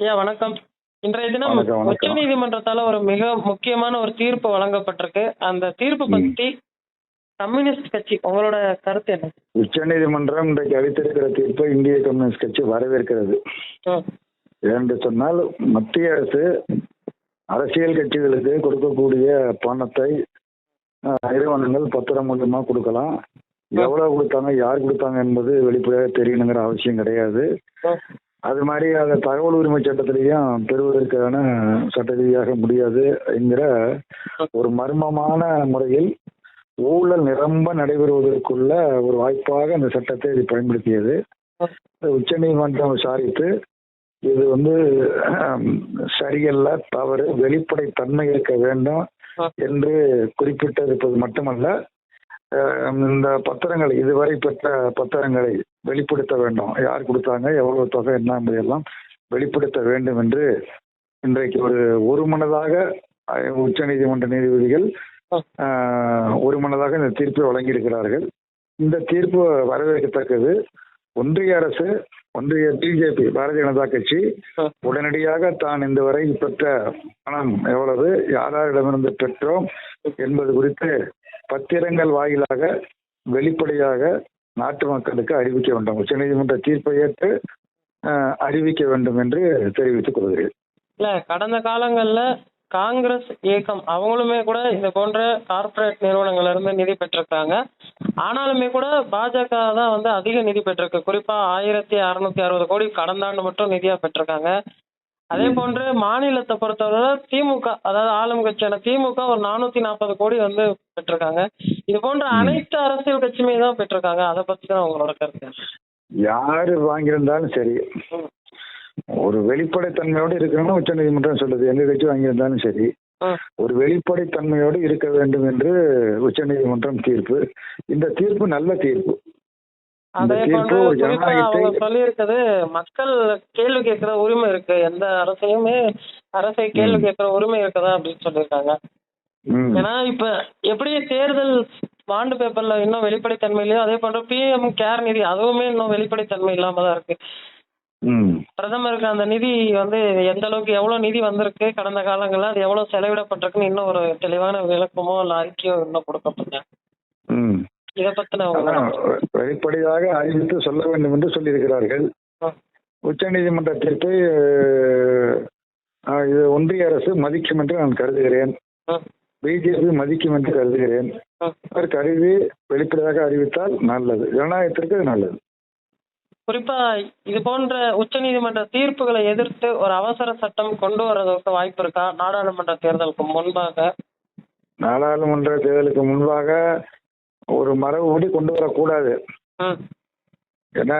ஐயா வணக்கம். இன்றைய தினம். உச்ச நீதிமன்றத்தால ஒரு மிக முக்கியமான ஒரு தீர்ப்பு வழங்கப்பட்டிருக்கு. அந்த தீர்ப்பு. பத்தி கம்யூனிஸ்ட் கட்சி உங்களோட கருத்து என்ன? உச்சநீதிமன்றம் இன்றைக்கு அளித்திருக்கிற தீர்ப்பை இந்திய கம்யூனிஸ்ட் கட்சி வரவேற்கிறது. என்று சொன்னால் மத்திய அரசு அரசியல் கட்சிகளுக்கு கொடுக்கக்கூடிய பணத்தை நிறுவனங்கள் பத்திரம் மூலியமா கொடுக்கலாம். எவ்வளவு கொடுத்தாங்க யார் கொடுத்தாங்க என்பது வெளிப்படையாக தெரியணுங்கிற அவசியம் கிடையாது. அது மாதிரி அந்த தகவல் உரிமை சட்டத்திலையும் பெறுவதற்கான சட்ட ரீதியாக முடியாது என்கிற ஒரு மர்மமான முறையில் ஊழல் நிரம்ப நடைபெறுவதற்குள்ள ஒரு வாய்ப்பாக அந்த சட்டத்தை இது பயன்படுத்தியது. உச்ச நீதிமன்றம் விசாரித்து இது வந்து சரியல்ல தவறு வெளிப்படை தன்மை இருக்க வேண்டும் என்று குறிப்பிட்டிருப்பது மட்டுமல்ல இந்த பத்திரங்களை இதுவரை பெற்ற பத்திரங்களை வெளிப்படுத்த வேண்டும். யார் கொடுத்தாங்க எவ்வளவு தொகை என்ன என்பதையெல்லாம் வெளிப்படுத்த வேண்டும் என்று இன்றைக்கு ஒரு ஒரு மனதாக உச்ச நீதிமன்ற நீதிபதிகள் ஒரு மனதாக இந்த தீர்ப்பை வழங்கியிருக்கிறார்கள். இந்த தீர்ப்பு வரவேற்கத்தக்கது. ஒன்றிய அரசு ஒன்றிய பிஜேபி பாரதிய ஜனதா கட்சி உடனடியாக தான் இந்த வரை பெற்ற பணம் எவ்வளவு யாராரிடமிருந்து பெற்றோம் என்பது குறித்து பத்திரங்கள் வாயிலாக வெளிப்படையாக நாட்டு மக்களுக்கு அறிவிக்க வேண்டும். உச்சநீதிமன்ற தீர்ப்பை ஏற்று அறிவிக்க வேண்டும் என்று தெரிவித்துக் கொள்கிறேன். இல்ல கடந்த காலங்கள்ல காங்கிரஸ் இயக்கம் அவங்களுமே கூட இந்த போன்ற கார்ப்பரேட் நிறுவனங்கள்ல இருந்து நிதி பெற்றிருக்காங்க. ஆனாலுமே கூட பாஜக தான் வந்து அதிக நிதி பெற்றிருக்கு. குறிப்பா ஆயிரத்தி அறுநூத்தி அறுபது கோடி கடந்த ஆண்டு மட்டும் நிதியா பெற்றிருக்காங்க. அதே போன்று மாநிலத்தை பொறுத்தவரை திமுக அதாவது ஆளும் கட்சியான திமுக ஒரு நானூத்தி நாற்பது கோடி வந்து பெற்றிருக்காங்க. இது போன்ற அனைத்து அரசியல் கட்சியுமே தான் பெற்றிருக்காங்க. அதை பத்தி தான் உங்களோட கருத்து. யாரு வாங்கியிருந்தாலும் சரி. ஒரு வெளிப்படைத்தன்மையோடு இருக்கணும்னு உச்ச நீதிமன்றம் சொல்லுது. எங்க கட்சி வாங்கியிருந்தாலும் சரி. ஒரு வெளிப்படைத்தன்மையோடு இருக்க வேண்டும் என்று உச்சநீதிமன்றம் தீர்ப்பு. இந்த தீர்ப்பு நல்ல தீர்ப்பு. அதே போன்று குறிப்பா அவங்க சொல்லியிருக்கிறது மக்கள் கேள்வி கேட்கிற உரிமை இருக்கு எந்த அரசையுமே அரசை கேள்வி. கேட்கிற உரிமை இருக்குதா அப்படின்னு சொல்லியிருக்காங்க. ஏன்னா இப்ப எப்படி தேர்தல் பாண்டு பேப்பர்ல இன்னும் வெளிப்படைத்தன்மை அதே போன்ற பிஎம் கேர் நிதி அதுவுமே இன்னும் வெளிப்படைத்தன்மை இல்லாம தான் இருக்கு. பிரதமருக்கு அந்த நிதி வந்து எந்த அளவுக்கு எவ்வளவு நிதி வந்திருக்கு கடந்த காலங்கள்ல அது எவ்வளவு செலவிடப்பட்டிருக்குன்னு இன்னும் ஒரு தெளிவான விளக்கமோ இல்ல அறிக்கையோ இன்னும் கொடுக்கப்படல வெளிப்படையாக அறிவித்து சொல்ல வேண்டும் என்று சொல்லியிருக்கிறார்கள். ம். உச்சநீதிமன்ற தீர்ப்பை இது ஒன்றிய அரசு மதிக்கும் என்று நான் கருதுகிறேன். பிஜேபி மதிக்கும் என்று கருதுகிறேன். அவர் கருதி வெளிப்படையாக அறிவித்தால் நல்லது. ஜனநாயகத்திற்கு அது நல்லது. குறிப்பா இது போன்ற உச்சநீதிமன்ற தீர்ப்புகளை எதிர்த்து ஒரு அவசர சட்டம் கொண்டு வர்றதுக்கு வாய்ப்பு இருக்கா? நாடாளுமன்ற தேர்தலுக்கு முன்பாக. நாடாளுமன்ற தேர்தலுக்கு முன்பாக ஒரு மரபுபடி கொண்டு வரக்கூடாது. ஏன்னா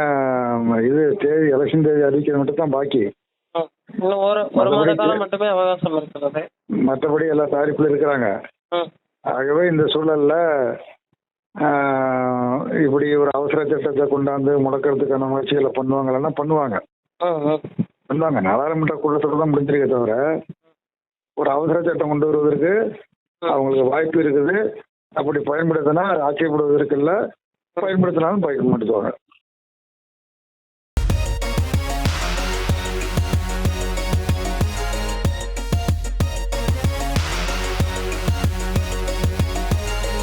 இது தேதி எலெக்ஷன் தேதி அறிவிக்கிறது மட்டும் தான் பாக்கி மட்டுமே அவகாசம் இருக்கிறது. மற்றபடி எல்லா தயாரிப்பில் இருக்கிறாங்க. ஆகவே இந்த சூழல்ல இப்படி ஒரு அவசர சட்டத்தை கொண்டாந்து முடக்கிறதுக்கான முயற்சிகளை பண்ணுவாங்கன்னா பண்ணுவாங்க. பண்ணுவாங்க. நாடாளுமன்ற கூட்டத்தோட தான் முடிஞ்சிருக்கே தவிர ஒரு அவசர சட்டம் கொண்டு வருவதற்கு அவங்களுக்கு வாய்ப்பு இருக்குது. அப்படி பயன்படுத்தினா ஆட்சேபடுவதற்கு இல்லை. பயன்படுத்தினாலும் பயன்படுத்துவாங்க